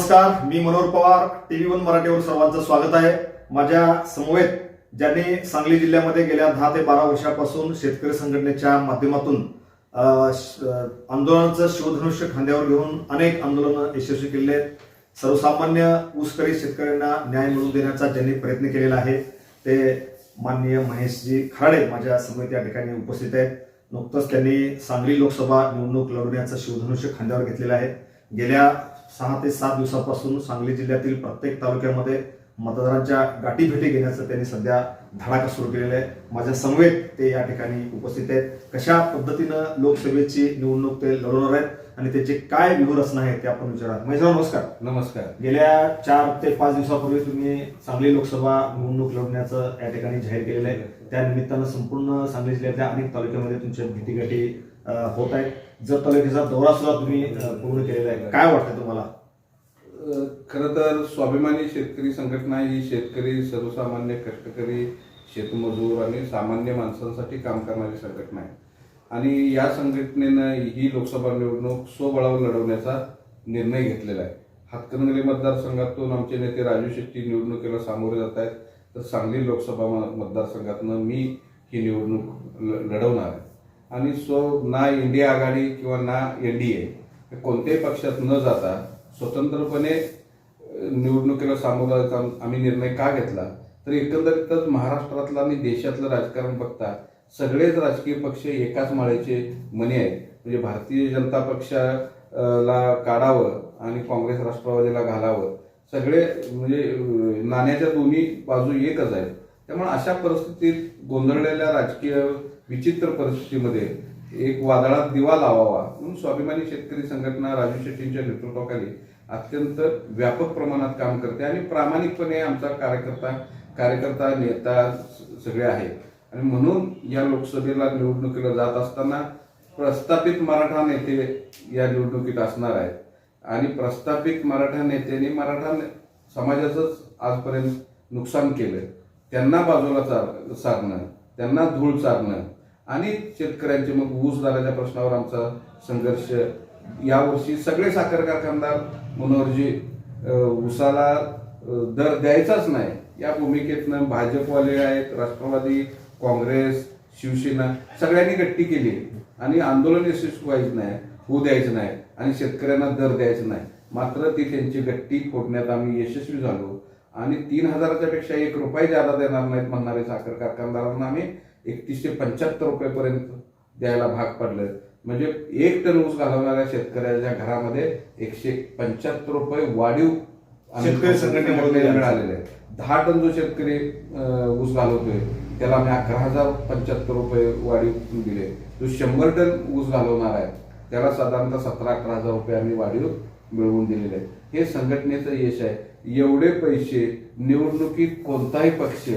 नमस्कार मी Manohar Pawar TV one मराठीवर सर्वांचं स्वागत आहे. माझ्या समवेत ज्यांनी सांगली जिल्ह्यामध्ये गेल्या दहा ते बारा वर्षापासून शेतकरी संघटनेच्या माध्यमातून श- आंदोलनाचं शिवधनुष्य खांद्यावर घेऊन अनेक आंदोलनं यशस्वी केले आहेत. सर्वसामान्य ऊसकरी शेतकऱ्यांना न्याय मिळवून देण्याचा ज्यांनी प्रयत्न केलेला आहे ते माननीय महेशजी खराडे माझ्या समवेत या ठिकाणी उपस्थित आहेत. नुकतंच त्यांनी सांगली लोकसभा निवडणूक लढवण्याचं शिवधनुष्य खांद्यावर घेतलेलं आहे. गेल्या सहा ते सात दिवसापासून सांगली जिल्ह्यातील प्रत्येक तालुक्यामध्ये मतदारांच्या गाठीभेटी घेण्याचं त्यांनी सध्या धडाका सुरू केलेला आहे. माझ्या समवेत ते या ठिकाणी उपस्थित आहेत. कशा पद्धतीनं लोकसभेची निवडणूक ते लढवणार आहेत आणि त्याची काय व्यूहरचना आहे ते आपण विचारात. महेशराव नमस्कार. नमस्कार. गेल्या चार ते पाच दिवसापूर्वी तुम्ही सांगली लोकसभा निवडणूक लढवण्याचं या ठिकाणी जाहीर केलेलं आहे. त्या निमित्तानं संपूर्ण सांगली जिल्ह्यातल्या अनेक तालुक्यामध्ये तुमच्या भेटीगाठी होत आहेत. जर तालुक्याचा दौरा सुद्धा तुम्ही पूर्ण केलेला आहे काय वाटतं तुम्हाला? खर तर स्वाभिमानी शेतकरी संघटना ही शेतकरी सर्वसामान्य कष्टकरी शेतमजूर आणि सामान्य माणसांसाठी काम करणारी संघटना आहे. आणि या संघटनेनं ही लोकसभा निवडणूक स्वबळावर लढवण्याचा निर्णय घेतलेला आहे. हातकणंगले मतदारसंघातून आमचे नेते राजू शेट्टी निवडणुकीला सामोरे जात आहेत. तर सांगली लोकसभा मतदारसंघातनं मी ही निवडणूक लढवणार आहे. आणि सो ना इंडिया आघाडी किंवा ना एन डी ए कोणत्याही पक्षात न जाता स्वतंत्रपणे निवडणुकीला सामोरं जायचा आम्ही निर्णय का घेतला? तर एकंदरीतच महाराष्ट्रातलं आणि देशातलं राजकारण बघता सगळेच राजकीय पक्ष एकाच माळेचे मने आहेत. म्हणजे भारतीय जनता पक्षाला काढावं आणि काँग्रेस राष्ट्रवादीला घालावं. सगळे म्हणजे नाण्याच्या दोन्ही बाजू एकच आहेत. त्यामुळे अशा परिस्थितीत गोंधळलेल्या राजकीय विचित्र परिस्थितीमध्ये एक वादळात दिवा लावावा म्हणून स्वाभिमानी शेतकरी संघटना राजू शेट्टींच्या नेतृत्वाखाली अत्यंत व्यापक प्रमाणात काम करते आणि प्रामाणिकपणे आमचा कार्यकर्ता कार्यकर्ता नेता सगळे आहेत. आणि म्हणून या लोकसभेला निवडणुकीला जात असताना प्रस्थापित मराठा नेते या निवडणुकीत असणार आहेत. आणि प्रस्थापित मराठा नेत्यांनी मराठा समाजाचंच आजपर्यंत नुकसान केलं त्यांना बाजूला चार सारणं त्यांना धूळ चारणं आणि शेतकऱ्यांचे मग ऊस दराच्या प्रश्नावर आमचा संघर्ष. यावर्षी सगळे साखर कारखानदार मनोहरजी ऊसाला दर द्यायचाच नाही. या भूमिकेतनं भाजपवाले आहेत राष्ट्रवादी काँग्रेस शिवसेना सगळ्यांनी गट्टी केली. आणि आंदोलन यशस्वी व्हायचं नाही होऊ द्यायचं नाही आणि शेतकऱ्यांना दर द्यायचं नाही. मात्र ती त्यांची गट्टी फोडण्यात आम्ही यशस्वी झालो. आणि तीन हजाराच्या पेक्षा एक रुपये जादा देणार नाहीत म्हणणारे साखर कारखानदारांना आम्ही एकतीसशे पंच्याहत्तर रुपयेपर्यंत द्यायला भाग पडलं म्हणजे एक टन ऊस घालवणाऱ्या शेतकऱ्याच्या घरामध्ये एकशे पंच्याहत्तर रुपये वाढीव शेतकरी संघटनेमधले मिळालेले आहेत. दहा टन जो शेतकरी ऊस घालवतोय त्याला आम्ही अकरा हजार पंच्याहत्तर रुपये वाढीव दिले. जो शंभर टन ऊस घालवणार आहे त्याला साधारणतः सतरा अठरा हजार रुपये आम्ही वाढीव मिळवून दिलेले आहेत. हे संघटनेचं यश आहे. एवढे पैसे निवडणुकीत कोणताही पक्ष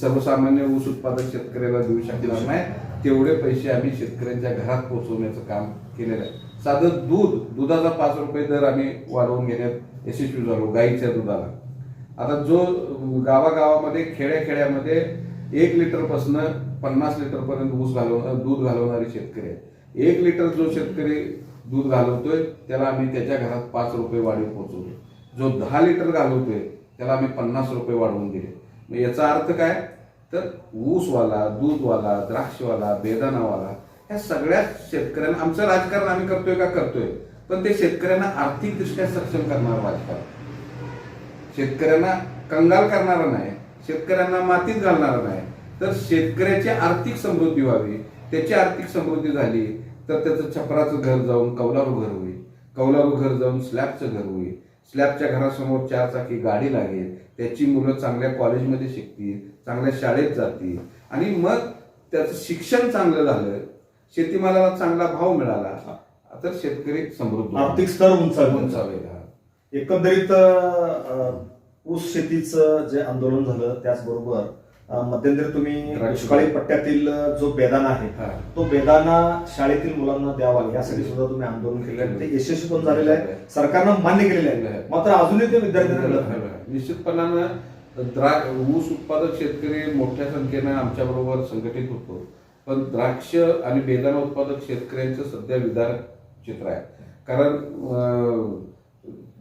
सर्वसामान्य ऊस उत्पादक शेतकऱ्याला देऊ शकणार नाही. तेवढे पैसे आम्ही शेतकऱ्यांच्या घरात पोहोचवण्याचं काम केलेलं आहे. साधं दूध दुधाचा पाच रुपये दर आम्ही वाढवून घेण्यात यशस्वी झालो गाईच्या दुधाला. आता जो गावागावामध्ये खेड्याखेड्यामध्ये एक लिटर पासन पन्नास लिटर पर्यंत ऊस घालव दूध घालवणारे शेतकरी आहेत. एक लिटर जो शेतकरी दूध घालवतोय त्याला आम्ही त्याच्या घरात पाच रुपये वाढीव पोहोचवतो जो दहा लिटर घालवतोय त्याला आम्ही पन्नास रुपये वाढवून दिले. मग याचा अर्थ काय? तर ऊसवाला दूधवाला द्राक्षवाला बेदानावाला ह्या सगळ्या शेतकऱ्यांना आमचं राजकारण आम्ही करतोय का करतोय? पण ते शेतकऱ्यांना आर्थिकदृष्ट्या सक्षम करणार राजकारण शेतकऱ्यांना कंगाल करणारा नाही शेतकऱ्यांना मातीत घालणारा नाही. तर शेतकऱ्याची आर्थिक समृद्धी व्हावी. त्याची आर्थिक समृद्धी झाली तर त्याचं छपराचं घर जाऊन कौलारू घर होईल. कौलारू घर जाऊन स्लॅबचं घर होईल. स्लॅबच्या घरासमोर चार चाकी गाडी लागेल त्याची मुलं चांगल्या कॉलेजमध्ये शिकतील चांगल्या शाळेत जातील आणि मग त्याचं शिक्षण चांगलं झालं शेतीमालाला चांगला भाव मिळाला तर शेतकरी समृद्ध. आर्थिक स्तर उंचावेल. एकंदरीत ऊस शेतीचं जे आंदोलन झालं त्याचबरोबर मध्यंतरी तुम्ही. दुष्काळी पट्ट्यातील जो बेदाना आहे. तो बेदाना शाळेतील मुलांना द्यावा. यासाठी सुद्धा तुम्ही आंदोलन केलं. आहे. ते यशस्वी पण झालेलं आहे. सरकारनं मान्य केलेलं आहे. मात्र अजूनही ते विद्यार्थ्यांना. निश्चितपणानं द्रा ऊस उत्पादक शेतकरी मोठ्या संख्येनं आमच्या बरोबर संघटित होतो. पण द्राक्ष आणि बेदाणा उत्पादक शेतकऱ्यांचं सध्या विदार चित्र आहे. कारण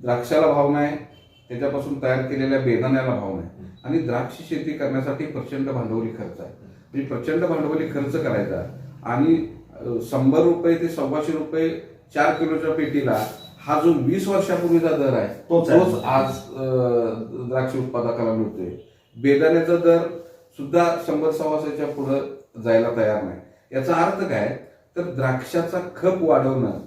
द्राक्षाला भाव नाही. त्याच्यापासून तयार केलेल्या बेदाण्याला भाव नाही. आणि द्राक्ष शेती करण्यासाठी प्रचंड भांडवली खर्च आहे. म्हणजे प्रचंड भांडवली खर्च करायचा. आणि शंभर रुपये ते सव्वाशे रुपये चार किलोच्या पेटीला हा जो वीस वर्षापूर्वीचा दर आहे तोच आज द्राक्ष उत्पादकाला मिळतोय. बेदाण्याचा दर सुद्धा शंभर सव्वाशेच्या पुढे जायला तयार नाही. याचा अर्थ काय? तर द्राक्षाचा खप वाढवणं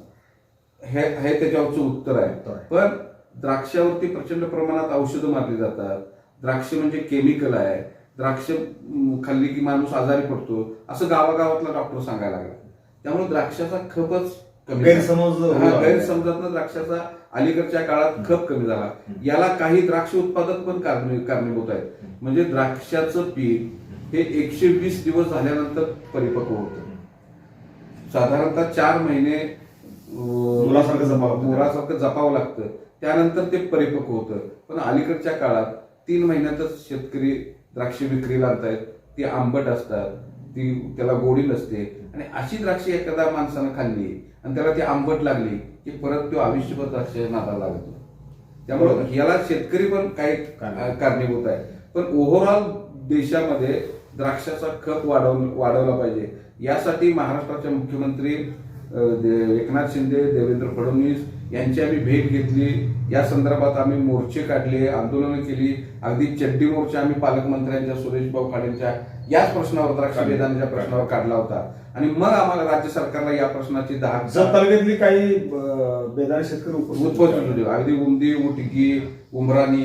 हे हे त्याच्यावरचं उत्तर आहे. पण द्राक्षावरती प्रचंड प्रमाणात औषधं मारली जातात. द्राक्ष म्हणजे केमिकल आहे. द्राक्ष खाल्ली की माणूस आजारी पडतो. असं गावागावातला डॉक्टर सांगायला लागला. त्यामुळे द्राक्षाचा खपच कमी झाला. गैरसमज होऊ हा, लागले. गैरसमजातनं द्राक्षाचा अलीकडच्या काळात खप कमी झाला. याला काही द्राक्ष उत्पादक पण कारणी- कारणीभूत आहेत. म्हणजे द्राक्षाचं पीक हे एकशे वीस दिवस झाल्यानंतर परिपक्व होतं. साधारणतः चार महिने मुलासारखं जपावं. मुलासारखं जपावं लागतं. त्यानंतर ते परिपक्व होतं. पण अलीकडच्या काळात तीन महिन्यातच शेतकरी द्राक्ष विक्रीला आणतायत ती आंबट असतात ती त्याला गोडी नसते आणि अशी द्राक्ष एखाद्या माणसानं खाल्ली आणि त्याला ती आंबट लागली की परत तो आयुष्यभर द्राक्ष नादाला लागतो. त्यामुळे याला शेतकरी पण काही कारणीभूत. आहे. पण ओव्हरऑल देशामध्ये द्राक्षाचा खप वाढव वाढवला पाहिजे. यासाठी महाराष्ट्राचे मुख्यमंत्री एकनाथ शिंदे देवेंद्र फडणवीस यांची आम्ही भेट घेतली. या संदर्भात आम्ही मोर्चे काढले आंदोलनं केली. अगदी चड्डी मोर्चा आम्ही पालकमंत्र्यांच्या सुरेश भाऊ खाडेंच्या याच प्रश्नावर द्राक्ष बेदाण्याच्या प्रश्नावर काढला होता. आणि मग आम्हाला राज्य सरकारला या प्रश्नाची दहा जत तालुक्यातली काही शेतकरी होते. होते. अगदी उमदी उटगी उमराणी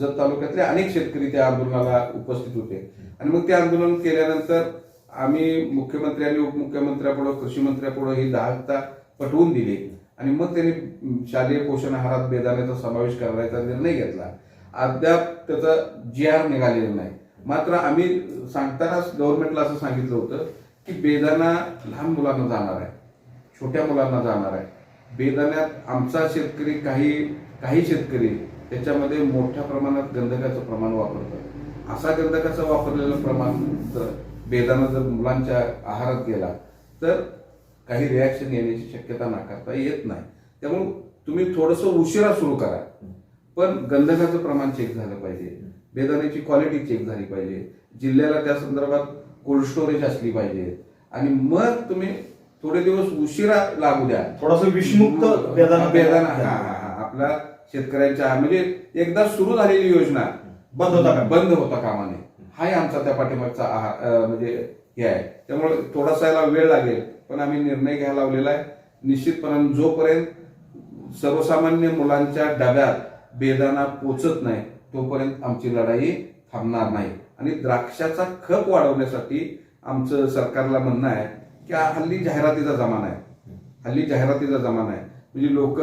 जत तालुक्यातले अनेक शेतकरी त्या आंदोलनाला उपस्थित होते. आणि मग ते आंदोलन केल्यानंतर आम्ही मुख्यमंत्री आणि उपमुख्यमंत्र्यापुढं कृषी मंत्र्यापुढं ही दहाता पटवून दिली. आणि मग त्यांनी शालेय पोषण आहारात बेदाण्याचा समावेश करायचा निर्णय घेतला. अद्याप त्याचा जी आर निघालेला नाही. मात्र आम्ही सांगतानाच गव्हर्नमेंटला असं सांगितलं होतं की बेदाना लहान मुलांना जाणार आहे छोट्या मुलांना जाणार आहे. बेदाण्यात आमचा शेतकरी काही काही शेतकरी त्याच्यामध्ये मोठ्या प्रमाणात गंधकाचं प्रमाण वापरतात असा गंधकाचं वापरलेलं प्रमाण जर बेदाना जर मुलांच्या आहारात गेला तर काही रिॲक्शन येण्याची शक्यता नाकारता येत नाही. त्यामुळे तुम्ही थोडंसं उशिरा सुरू करा. पण गंधकाचं प्रमाण चेक झालं पाहिजे. बेदाण्याची क्वालिटी चेक झाली पाहिजे. जिल्ह्याला त्या संदर्भात कोल्ड स्टोरेज असली पाहिजे. आणि मग तुम्ही थोडे दिवस उशिरा लागू द्या. थोडासा विषमुक्त बेदाणा हा हा हा आपल्या शेतकऱ्यांच्या म्हणजे एकदा सुरू झालेली योजना बंद होता बंद होता कामा नये हाही आमचा त्या पाठीमागचा आहार म्हणजे हे आहे. त्यामुळे थोडासा याला वेळ लागेल पण आम्ही निर्णय घ्यायला लावलेला आहे. निश्चितपणे जोपर्यंत सर्वसामान्य मुलांच्या डब्यात बेदाणा पोचत नाही तोपर्यंत आमची लढाई थांबणार नाही. आणि द्राक्षाचा खप वाढवण्यासाठी आमचं सरकारला म्हणणं आहे की हल्ली जाहिरातीचा जमाना आहे. हल्ली जाहिरातीचा जमाना आहे. म्हणजे लोक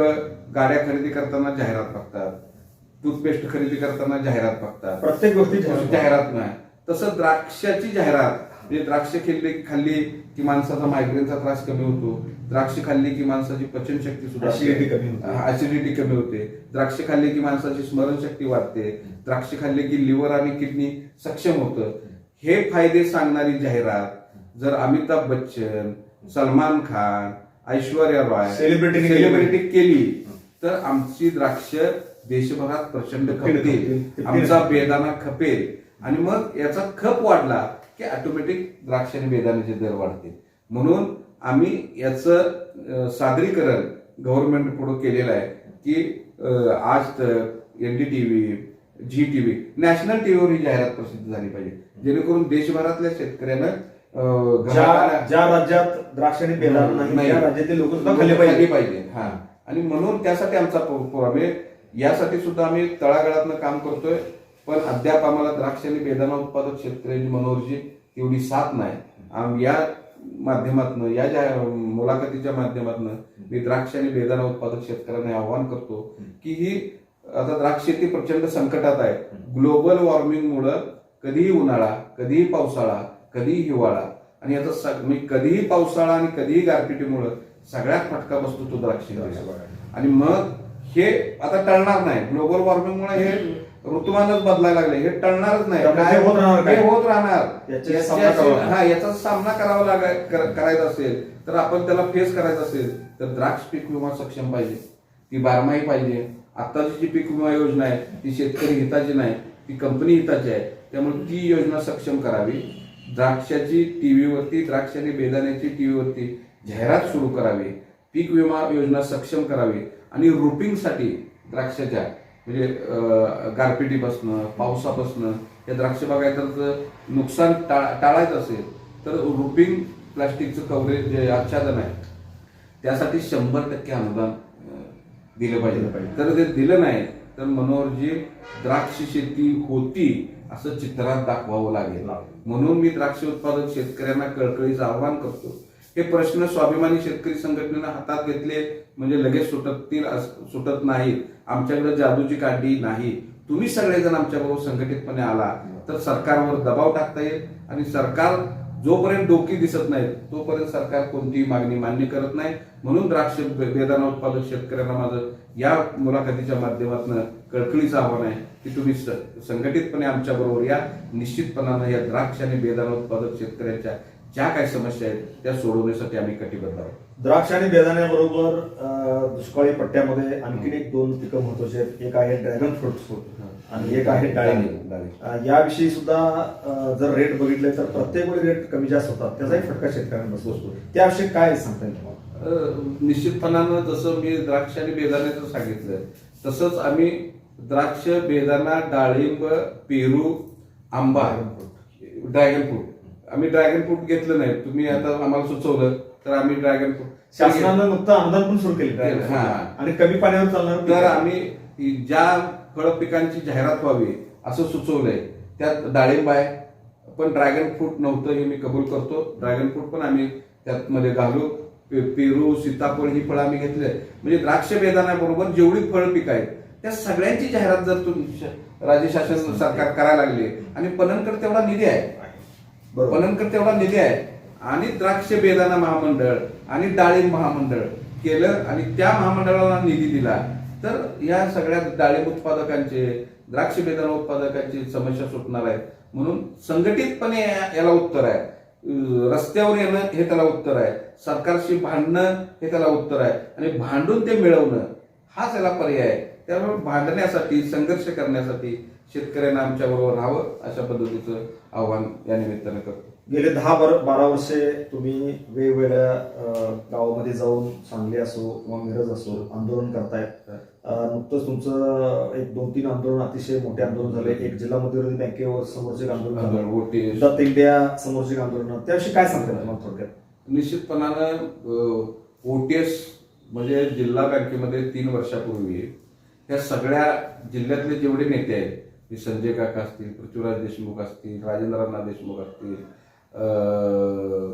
गाड्या खरेदी करताना जाहिरात बघतात टूथपेस्ट खरेदी करताना जाहिरात बघतात. प्रत्येक गोष्टी जाहिरात नाही. तसं द्राक्षाची जाहिरात म्हणजे द्राक्ष खाल्ली खाल्ली की माणसाचा मायग्रेनचा त्रास कमी होतो. द्राक्ष खाल्ली की माणसाची पचनशक्ती Acidity कमी होते. सुद्धा ऍसिडिटी कमी होते. द्राक्ष खाल्ली की माणसाची स्मरणशक्ती वाढते. द्राक्ष खाल्ली की लिव्हर आणि किडनी सक्षम होतं. हे फायदे सांगणारी जाहिरात जर अमिताभ बच्चन सलमान खान ऐश्वर्या रॉय केली. सेलिब्रिटी केली तर आमची द्राक्ष देशभरात प्रचंड खपतील. आमचा बेदाणा खपेल. आणि मग याचा खप वाढला. की ऑटोमॅटिक द्राक्ष आणि बेदाण्याचे दर वाढतील म्हणून आम्ही याचं सादरीकरण गव्हर्नमेंट पुढे केलेलं आहे की आज तक एनडीटीव्ही झी टीव्ही नॅशनल टीव्हीवर ही जाहिरात प्रसिद्ध झाली पाहिजे. जेणेकरून देशभरातल्या शेतकऱ्यानं ज्या राज्यात द्राक्ष आणि नाही राज्यातील लोक सुद्धा खाल्ले पाहिजे. हा. आणि म्हणून त्यासाठी आमचा यासाठी सुद्धा आम्ही तळागाळातनं काम करतोय. पण अद्याप आम्हाला द्राक्ष आणि बेदाणा उत्पादक शेतकऱ्यांची मनोरची तेवढी साथ नाही. आम या माध्यमातून या ज्या मुलाखतीच्या माध्यमातून मी द्राक्ष आणि बेदाणा उत्पादक शेतकऱ्यांना आव्हान करतो की ही आता द्राक्ष शेती प्रचंड संकटात आहे. ग्लोबल वॉर्मिंगमुळं कधीही उन्हाळा कधीही पावसाळा कधीही हिवाळा आणि याचा म्हणजे कधीही पावसाळा आणि कधीही गारपिटीमुळं सगळ्यात फटका बसतो तो द्राक्ष. आणि मग हे आता टळणार नाही. ग्लोबल वॉर्मिंगमुळे हे ऋतुमानच बदलायला लागले. हे टळणारच नाही. हे होत राहणार काय? हे होत राहणार. याच्याशी याच्याशी- सामना करावा लागेल. हा याचा सामना करावा लागाय कर- करायचा असेल तर आपण त्याला फेस करायचा असेल तर द्राक्ष पीक विमा सक्षम पाहिजे. ती बारमाही पाहिजे. आताची जी पीक विमा योजना आहे ती शेतकरी हिताची नाही ती कंपनी हिताची आहे. त्यामुळे ती योजना सक्षम करावी. द्राक्षाची टीव्हीवरती द्राक्ष आणि बेदाण्याची टीव्हीवरती जाहिरात सुरू करावी. पीक विमा योजना सक्षम करावी. आणि रुपिंगसाठी द्राक्षाच्या म्हणजे गारपिटीपासनं पावसापासनं या द्राक्ष बागायताचं नुकसान टाळ टाळायचं असेल तर रुपिंग प्लास्टिकचं कव्हरेज जे आच्छादन आहे त्यासाठी शंभर टक्के अनुदान दिलं पाहिजे. तर ते दिलं नाही तर मनोहरजी द्राक्ष शेती होती असं चित्रात दाखवावं लागेल. म्हणून मी द्राक्ष उत्पादक शेतकऱ्यांना कळकळीचं आव्हान करतो. हे प्रश्न स्वाभिमानी शेतकरी संघटनेनं हातात घेतले म्हणजे लगेच सुटतील सुटत नाहीत. आमच्याकडे जादूची काढली नाही. तुम्ही सगळेजण आमच्याबरोबर संघटितपणे आला. तर सरकारवर दबाव टाकता येईल आणि सरकार जोपर्यंत डोकी दिसत नाही तोपर्यंत सरकार कोणतीही मागणी मान्य करत नाही. म्हणून द्राक्ष बेदाना उत्पादक शेतकऱ्यांना माझं या मुलाखतीच्या माध्यमातून कळकळीचं आव्हान आहे की तुम्ही संघटितपणे आमच्या बरोबर या. निश्चितपणानं या द्राक्ष आणि बेदाना उत्पादक शेतकऱ्यांच्या ज्या काही समस्या आहेत त्या सोडवण्यासाठी आम्ही कटिबद्ध आहोत. द्राक्ष आणि बेदाण्याबरोबर अं, दुष्काळी पट्ट्यामध्ये आणखीन एक दोन पिकं महत्वाची आहेत. एक आहे ड्रॅगन फ्रूट आणि एक आहे. अं, याविषयी सुद्धा जर रेट बघितले तर प्रत्येक वेळी रेट कमी जास्त होतात. त्याचाही फटका शेतकऱ्यांना बसतो. त्याविषयी काय सांगता येईल निश्चितपणानं जसं मी द्राक्ष आणि बेदाण्याचं सांगितलं तसंच आम्ही द्राक्ष बेदाणा डाळिंब पेरू आंबा ड्रॅगन फ्रूट. आम्ही ड्रॅगन फ्रूट घेतलं नाही. तुम्ही आता आम्हाला सुचवलं तर आम्ही ड्रॅगन फ्रूट शासनानं नुकतं अनुदान पण सुरू केले हा. आणि कमी पाण्यावर चालणार तर आम्ही ज्या फळ पिकांची जाहिरात व्हावी असं सुचवलंय. त्यात डाळिंब आहे. पण ड्रॅगन फ्रूट नव्हतं हे मी कबूल करतो. ड्रॅगन फ्रूट पण आम्ही त्यात मध्ये घालू. पे- पेरू सीताफळ ही फळं आम्ही घेतले म्हणजे द्राक्ष बेदाण्याबरोबर जेवढी फळ पिकं आहेत त्या सगळ्यांची जाहिरात जर तुम्ही राज्य शासन सरकार करायला लागले आणि पणनकर तेवढा निधी आहे. पलंकर तेवढा निधी आहे. आणि द्राक्ष बेदाना महामंडळ आणि डाळिंब महामंडळ केलं आणि त्या महामंडळाला निधी दिला. तर या सगळ्या डाळिंब उत्पादकांचे द्राक्ष बेदाना उत्पादकांची समस्या सुटणार आहे म्हणून संघटितपणे याला उत्तर आहे. रस्त्यावर येणं हे त्याला उत्तर आहे. सरकारशी भांडणं हे त्याला उत्तर आहे. आणि भांडून ते मिळवणं हाच याला पर्याय आहे. त्यामुळे भांडण्यासाठी संघर्ष करण्यासाठी शेतकऱ्यांना आमच्या बरोबर राहावं अशा पद्धतीचं आव्हान या निमित्तानं करतो. गेले दहा बारा बारा वर्षे तुम्ही वेगवेगळ्या गावामध्ये जाऊन सांगली असो किंवा मिरज असो आंदोलन करतायत नुकतंच तुमचं एक दोन तीन आंदोलन अतिशय मोठे आंदोलन झाले. एक जिल्हा मध्यवर्ती बँकेवर समोरचे आंदोलन झालं. दत्त इंडिया समोरचे आंदोलन. त्याविषयी काय सांगता तुम्हाला थोडक्यात? निश्चितपणानं ओटीएस म्हणजे जिल्हा बँकेमध्ये तीन वर्षापूर्वी ह्या सगळ्या जिल्ह्यातले जेवढे नेते आहेत हे संजय काका असतील पृथ्वीराज देशमुख असतील राजेंद्रनाथ देशमुख असतील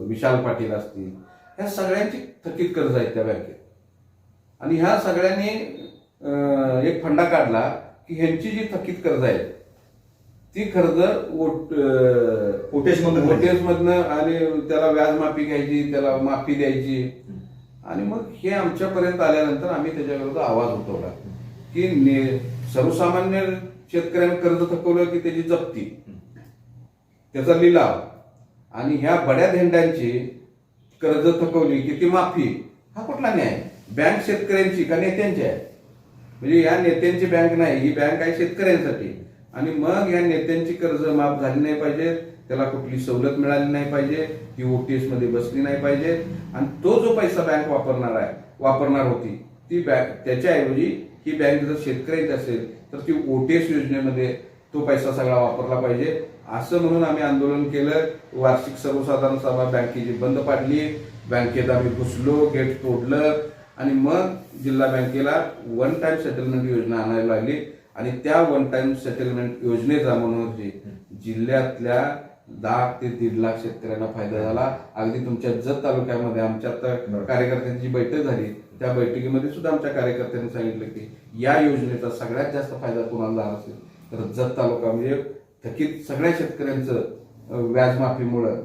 विशाल पाटील असतील ह्या सगळ्यांची थकीत कर्ज आहेत त्या बँकेत. आणि ह्या सगळ्यांनी एक फंडा काढला की ह्यांची जी थकीत कर्ज आहेत ती कर्ज ओट अं, ओटेश मधून ओटीएस मधनं आणि त्याला व्याज माफी घ्यायची त्याला माफी द्यायची. आणि मग हे आमच्यापर्यंत आल्यानंतर आम्ही त्याच्याविरुद्ध आवाज उठवला की सर्वसामान्य शेतकऱ्यांना कर्ज थकवलं की त्याची जप्ती. त्याचा लिलाव. आणि ह्या बड्या धेंड्यांची कर्ज थकवली की ती माफी. हा कुठला न्याय? बँक शेतकऱ्यांची का नेत्यांची आहे? म्हणजे या नेत्यांची बँक नाही ही बँक आहे शेतकऱ्यांसाठी. आणि मग या नेत्यांची कर्ज माफ झाली नाही पाहिजे त्याला कुठली सवलत मिळाली नाही पाहिजे ती ओटीएसमध्ये बसली नाही पाहिजे. आणि तो जो पैसा बँक वापरणार आहे वापरणार होती ती बँक त्याच्याऐवजी ही बँक जर शेतकऱ्यांची असेल तर ती ओटीएस योजनेमध्ये तो पैसा सगळा वापरला पाहिजे. असं म्हणून आम्ही आंदोलन केलं. वार्षिक सर्वसाधारण सभा बँकेची बंद पाडली. बँकेत आम्ही घुसलो गेट तोडलं. आणि मग जिल्हा बँकेला वन टाइम सेटलमेंट योजना आणायला लागली. आणि त्या वन टाइम सेटलमेंट योजनेचा मनोहरजी जिल्ह्यातल्या दहा ते दीड लाख शेतकऱ्यांना फायदा झाला. अगदी तुमच्या जत तालुक्यामध्ये आमच्या. कार्यकर्त्यांची बैठक झाली. त्या बैठकीमध्ये सुद्धा आमच्या कार्यकर्त्यांनी सांगितलं की या योजनेचा सगळ्यात जास्त फायदा कोणाला झाला असेल तर जत तालुका म्हणजे थकीत सगळ्या शेतकऱ्यांचं व्याजमाफीमुळं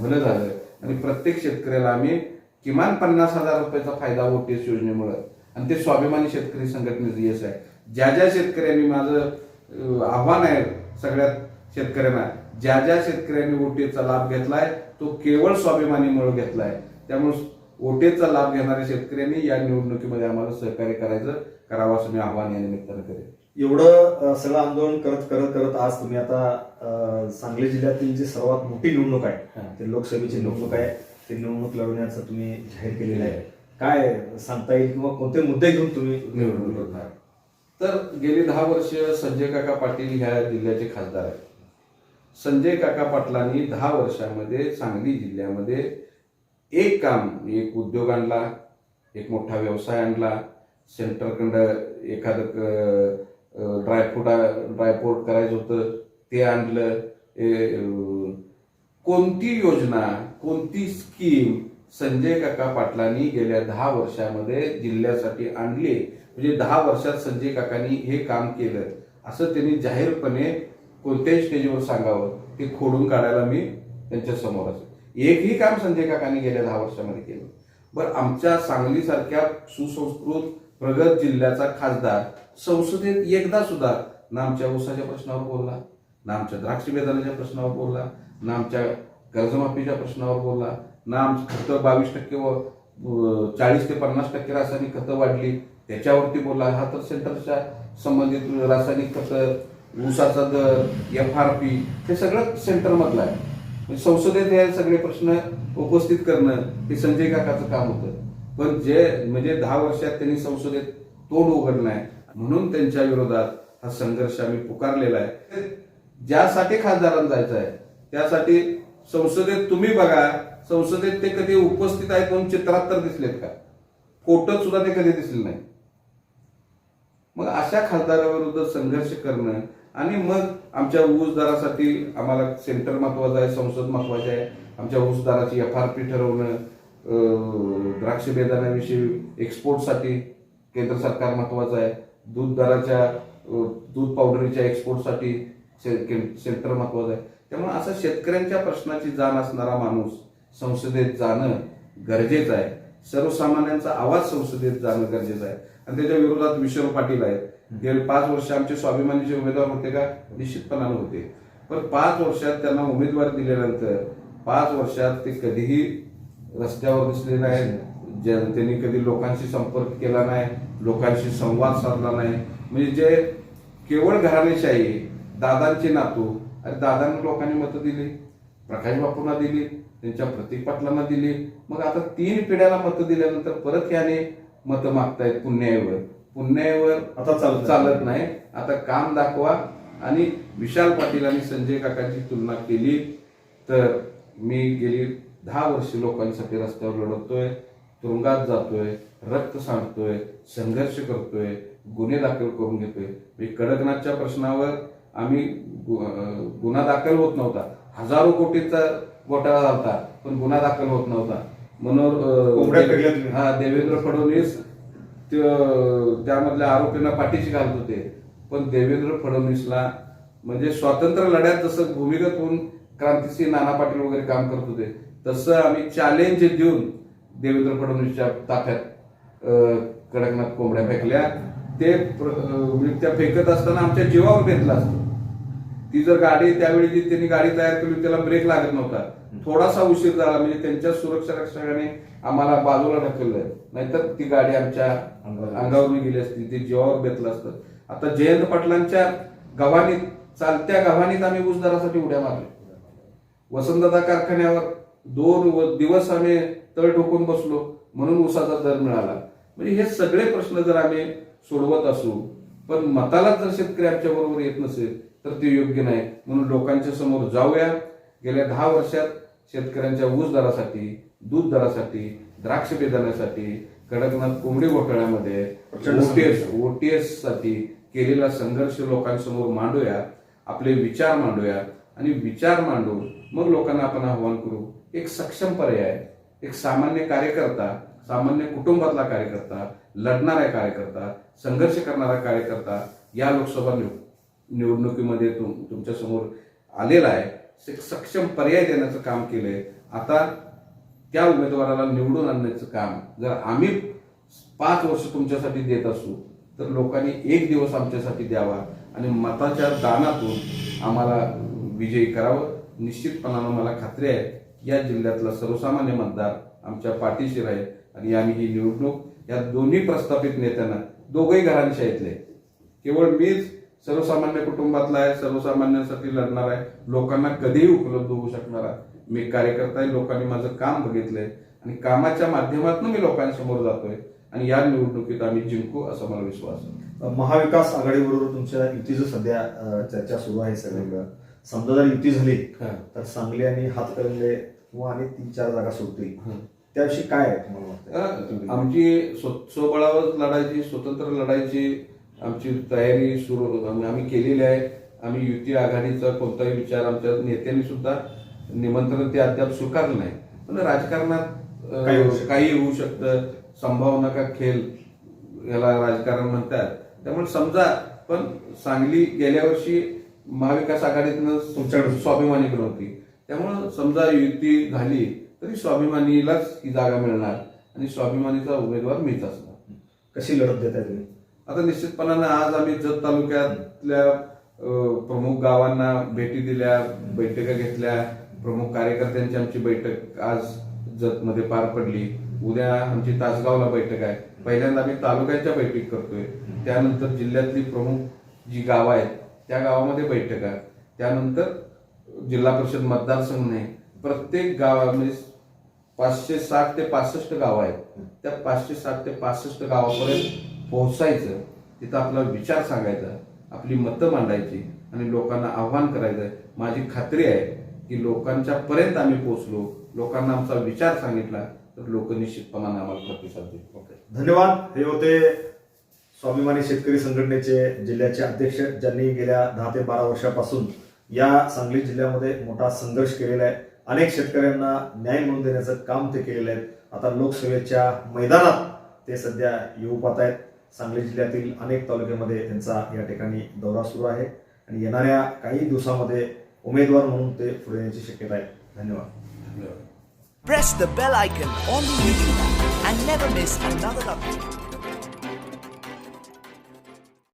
भलं झालं. आणि प्रत्येक शेतकऱ्याला आम्ही किमान पन्नास हजार रुपयाचा फायदा ओटीएस योजनेमुळं. आणि ते स्वाभिमानी शेतकरी संघटनेचं यश आहे. ज्या ज्या शेतकऱ्यांनी माझं आव्हान आहे सगळ्यात शेतकऱ्यांना ज्या ज्या शेतकऱ्यांनी ओटीएसचा लाभ घेतलाय तो केवळ स्वाभिमानीमुळे घेतलाय. त्यामुळे ओटेचा लाभ घेणाऱ्या शेतकऱ्यांनी या निवडणुकीमध्ये आम्हाला सहकार्य करायचं करावं असं मी आव्हान या निमित्तानं करेन. एवढं सगळं आंदोलन करत करत करत आज तुम्ही आता सांगली जिल्ह्यातील जी सर्वात मोठी निवडणूक आहे ते लोकसभेची निवडणूक आहे ती निवडणूक लढवण्याचं तुम्ही जाहीर केलेलं आहे. काय सांगता येईल किंवा कोणते मुद्दे घेऊन तुम्ही निवडणूक लढणार? तर गेली दहा वर्ष संजय काका पाटील ह्या जिल्ह्याचे खासदार आहेत. संजय काका पाटलांनी दहा वर्षामध्ये सांगली जिल्ह्यामध्ये एक काम एक उद्योग आणला एक मोठा व्यवसाय आणला सेंटरकडं एखादं ड्रायफ्रूट ड्रायपोर्ट करायचं होतं ते आणलं. कोणती योजना कोणती स्कीम संजय काका पाटलांनी गेल्या दहा वर्षामध्ये जिल्ह्यासाठी आणली? म्हणजे दहा वर्षात संजय काकांनी हे काम केलं. असं त्यांनी जाहीरपणे कोणत्याही स्टेजवर सांगावं ते खोडून काढायला मी त्यांच्यासमोर असेल. एकही काम संजय काकांनी गेल्या दहा वर्षामध्ये केलं. बरं आमच्या सांगलीसारख्या सुसंस्कृत प्रगत जिल्ह्याचा खासदार संसदेत एकदा सुद्धा ना आमच्या ऊसाच्या प्रश्नावर बोलला ना आमच्या द्राक्ष बेदानाच्या प्रश्नावर बोलला ना आमच्या कर्जमाफीच्या प्रश्नावर बोलला ना आमचं खतं बावीस टक्के व चाळीस ते पन्नास टक्के रासायनिक खतं वाढली त्याच्यावरती बोलला. हा तर सेंटरच्या संबंधित रासायनिक खतं ऊसाचा दर एफ आर पी हे सगळं सेंटरमधलं आहे. म्हणजे संसदेत हे सगळे प्रश्न उपस्थित करणं हे संजय काकाचं काम होतं. पण जे म्हणजे दहा वर्षात त्यांनी संसदेत तोंड उघडलं नाही म्हणून त्यांच्या विरोधात हा संघर्ष आम्ही पुकारलेला आहे. ज्यासाठी खासदारांना जायचं आहे त्यासाठी संसदेत तुम्ही बघा संसदेत ते कधी उपस्थित आहेत म्हणून चित्रात तर दिसलेत का? कोर्टात सुद्धा ते कधी दिसले नाही मग अशा खासदाराविरुद्ध संघर्ष करणं आणि मग आमच्या ऊसदारासाठी आम्हाला सेंटर महत्वाचं आहे संसद महत्वाची आहे. आमच्या ऊसदाराची एफ आर पी ठरवणं द्राक्ष बेदाण्याविषयी एक्सपोर्टसाठी केंद्र सरकार महत्वाचं आहे. दूध दराच्या दूध पावडरीच्या एक्सपोर्टसाठी के- सेंटर महत्वाचं आहे. त्यामुळे असं शेतकऱ्यांच्या प्रश्नाची जाण असणारा माणूस संसदेत जाणं गरजेचं आहे. सर्वसामान्यांचा आवाज संसदेत जाणं गरजेचं आहे. आणि त्याच्या विरोधात विश्व पाटील आहेत. गेले पाच वर्ष आमचे स्वाभिमानीचे उमेदवार होते का? निश्चितपणाने होते. पण पाच वर्षात त्यांना उमेदवार दिल्यानंतर पाच वर्षात ते कधीही रस्त्यावर दिसले नाहीत. जनतेने कधी लोकांशी संपर्क केला नाही लोकांशी संवाद साधला नाही. म्हणजे जे केवळ घराणेशाही दादांचे नातू आणि दादांना लोकांनी मतं दिली प्रकाश बापूंना दिली त्यांच्या प्रतीक पाटलांना दिली. मग आता तीन पिढ्याला मतं दिल्यानंतर परत याने मतं मागतायत पुण्याईवर पुण्याईवर आता चालत चालत नाही. आता काम दाखवा. आणि विशाल पाटील आणि संजय काकांची तुलना केली तर मी गेली दहा वर्ष लोकांसाठी रस्त्यावर लढवतोय तुरुंगात जातोय रक्त सांडतोय संघर्ष करतोय गुन्हे दाखल करून घेतोय. म्हणजे कडकनाथच्या प्रश्नावर आम्ही गुन्हा दाखल होत नव्हता. हजारो कोटीचा घोटाळा झाला पण गुन्हा दाखल होत नव्हता. तुम्ही. हा देवेंद्र फडणवीस त्यामधल्या आरोपींना पाठीशी घालत होते. पण देवेंद्र फडणवीसला म्हणजे स्वातंत्र्य लढ्यात जसं भूमिगत होऊन क्रांतीसिंह नाना पाटील वगैरे काम करत होते तसं आम्ही चॅलेंज देऊन देवेंद्र फडणवीसच्या ताफ्यात कडकनाथ कोंबड्या फेकल्या. ते म्हणजे त्या फेकत असताना आमच्या जीवावर बेतलं असतो. ती जर गाडी त्यावेळी जी त्यांनी गाडी तयार केली त्याला ब्रेक लागत नव्हता. थोडासा उशीर झाला म्हणजे त्यांच्या सुरक्षा रक्षकाने आम्हाला बाजूला ढकललं. नाहीतर ती गाडी आमच्या अंगावर गेली असती ते जीवावर बेतलं असतं. आता जयंत पाटलांच्या गव्हाणीत चालत्या गव्हाणीत आम्ही ऊस दरासाठी उड्या मारल्या. वसंतदादा कारखान्यावर दोन व- दिवस आम्ही तळ ठोकून बसलो म्हणून ऊसाचा दर मिळाला. म्हणजे हे सगळे प्रश्न जर आम्ही सोडवत असू पण मताला जर शेतकरी आमच्या बरोबर येत नसेल तर ते योग्य नाही. म्हणून लोकांच्या समोर जाऊया. गेल्या दहा वर्षात शेतकऱ्यांच्या ऊस दरासाठी दूध दरासाठी द्राक्ष बेदाण्यासाठी कडकनाथ कोंबडी घोटाळ्यामध्ये ओटीएस ओटीएससाठी केलेला संघर्ष लोकांसमोर मांडूया आपले विचार मांडूया आणि विचार मांडून मग लोकांना आपण आव्हान करू. एक सक्षम पर्याय एक सामान्य कार्यकर्ता सामान्य कुटुंबातला कार्यकर्ता लढणारा कार्यकर्ता संघर्ष करणारा कार्यकर्ता या लोकसभा निव- निवडणुकीमध्ये तुम तुमच्यासमोर आलेला आहे. सक्षम पर्याय देण्याचं काम केलंय. आता त्या उमेदवाराला निवडून आणण्याचं काम जर आम्ही पाच वर्ष तुमच्यासाठी देत असू तर लोकांनी एक दिवस आमच्यासाठी द्यावा आणि मताच्या दानातून आम्हाला विजयी करावं. निश्चितपणानं मला खात्री आहे या जिल्ह्यातला सर्वसामान्य मतदार आमच्या पाठीशी राहील आणि आम्ही ही निवडणूक या दोन्ही प्रस्थापित नेत्यांना दोघंही घरांशाहीतले केवळ मीच सर्वसामान्य कुटुंबातला आहे सर्वसामान्यांसाठी लढणार आहे. लोकांना कधीही उपलब्ध होऊ शकणार आहे. मी कार्यकर्ता आहे लोकांनी माझं काम बघितलंय. आणि कामाच्या माध्यमातून मी लोकांसमोर जातोय. आणि या निवडणुकीत आम्ही जिंकू असा मला विश्वास आहे. महाविकास आघाडीबरोबर तुमच्या युतीचं सध्या चर्चा सुरू आहे सगळीकडे समजा जर युती झाली तर सांगली आणि हातकणंगले किंवा आणि तीन चार जागा सुटतील त्याविषयी काय आहे तुम्हाला आमची स्व- स्वबळावर लढायची स्वतंत्र लढायची आमची तयारी सुरू आम्ही आम्ही केलेली आहे. आम्ही युती आघाडीचा कोणताही विचार आमच्या नेत्यांनी सुद्धा निमंत्रण ते अद्याप स्वीकारलं नाही. पण राजकारणात काही होऊ शकतं. संभावना का खेळ याला राजकारण म्हणतात. त्यामुळे समजा पण सांगली गेल्या वर्षी महाविकास आघाडीतनं तुमच्याकडे. स्वाभिमानीकडे होती. त्यामुळं समजा युती झाली तरी स्वाभिमानीलाच ही जागा मिळणार आणि स्वाभिमानीचा उमेदवार मीच असणार. कशी लढत देत तुम्ही? आता निश्चितपणानं आज आम्ही जत तालुक्यातल्या प्रमुख गावांना भेटी दिल्या बैठका घेतल्या. प्रमुख कार्यकर्त्यांची आमची बैठक आज जतमध्ये पार पडली. उद्या आमची तासगावला बैठक आहे. पहिल्यांदा आम्ही तालुक्याच्या बैठक करतोय. त्यानंतर जिल्ह्यातली प्रमुख जी गावं आहेत त्या गावामध्ये बैठक आहे. त्यानंतर जिल्हा परिषद मतदारसंघ नाही प्रत्येक गावा म्हणजे पाचशे साठ ते पासष्ट गाव आहेत. त्या पाचशे साठ ते पासष्ट गावापर्यंत पोहोचायचं तिथं आपला विचार सांगायचा आपली मतं मांडायची आणि लोकांना आव्हान करायचं. माझी खात्री आहे की लोकांच्या पर्यंत आम्ही पोहोचलो लोकांना आमचा विचार सांगितला तर लोक निश्चितपणाने आम्हाला प्रतिसाद देतील. धन्यवाद. हे होते स्वाभिमानी शेतकरी संघटनेचे जिल्ह्याचे अध्यक्ष ज्यांनी गेल्या दहा ते बारा वर्षापासून या सांगली जिल्ह्यामध्ये मोठा संघर्ष केलेला आहे. अनेक शेतकऱ्यांना न्याय मिळवून देण्याचं काम ते केलेलं आहे. आता लोकसभेच्या मैदानात ते सध्या येऊ पाहत आहेत. सांगली जिल्ह्यातील अनेक तालुक्यामध्ये त्यांचा या ठिकाणी दौरा सुरू आहे. आणि येणाऱ्या काही दिवसामध्ये उमेदवार म्हणून ते पुढे येण्याची शक्यता आहे. धन्यवाद. धन्यवाद.